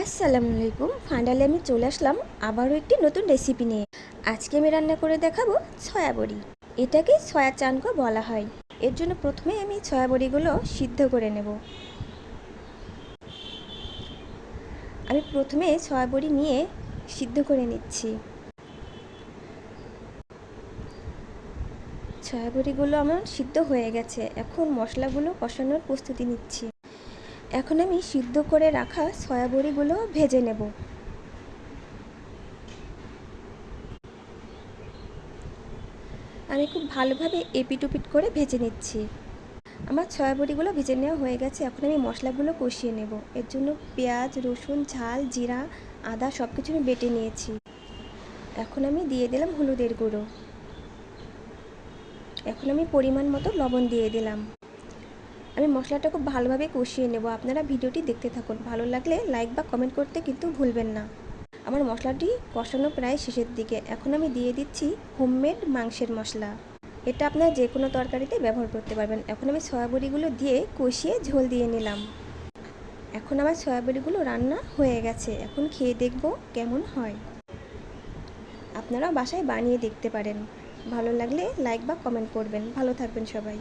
আসসালামু আলাইকুম ফাইনালি আমি চলে আসলাম আবারও একটি নতুন রেসিপি নিয়ে। আজকে আমি রান্না করে দেখাবো ছয়া বড়ি। এটাকে ছয়া চানকো বলা হয়। এর জন্য প্রথমে আমি ছয়া বড়িগুলো সিদ্ধ করে নেব। আমি প্রথমে ছয়া বড়ি নিয়ে সিদ্ধ করে নিচ্ছি। ছয়া বড়িগুলো আমার সিদ্ধ হয়ে গেছে। এখন মশলাগুলো কষানোর প্রস্তুতি নিচ্ছি। এখন আমি সিদ্ধ করে রাখা সয়া বড়িগুলো ভেজে নেব। আমি খুব ভালোভাবে এপিটুপিট করে ভেজে নিচ্ছি। আমার ছয়া বড়িগুলো ভেজে নেওয়া হয়ে গেছে, এখন আমি মশলাগুলো কষিয়ে নেব। এর জন্য পেঁয়াজ, রসুন, ঝাল, জিরা, আদা সব কিছু আমি বেটে নিয়েছি। এখন আমি দিয়ে দিলাম হলুদের গুঁড়ো। এখন আমি পরিমাণ মতো লবণ দিয়ে দিলাম। আমি মশলাটা খুব ভালোভাবে কষিয়ে নেব। আপনারা ভিডিওটি দেখতে থাকুন। ভালো লাগলে লাইক বা কমেন্ট করতে কিন্তু ভুলবেন না। আমার মশলাটি কষানো প্রায় শেষের দিকে। এখন আমি দিয়ে দিচ্ছি হোমমেড মাংসের মশলা। এটা আপনারা যে কোনো তরকারিতে ব্যবহার করতে পারবেন। এখন আমি সয়াবড়িগুলো দিয়ে কষিয়ে ঝোল দিয়ে নিলাম। এখন আমার সয়াবড়িগুলো রান্না হয়ে গেছে। এখন খেয়ে দেখব কেমন হয়। আপনারা বাসায় বানিয়ে দেখতে পারেন। ভালো লাগলে লাইক বা কমেন্ট করবেন। ভালো থাকবেন সবাই।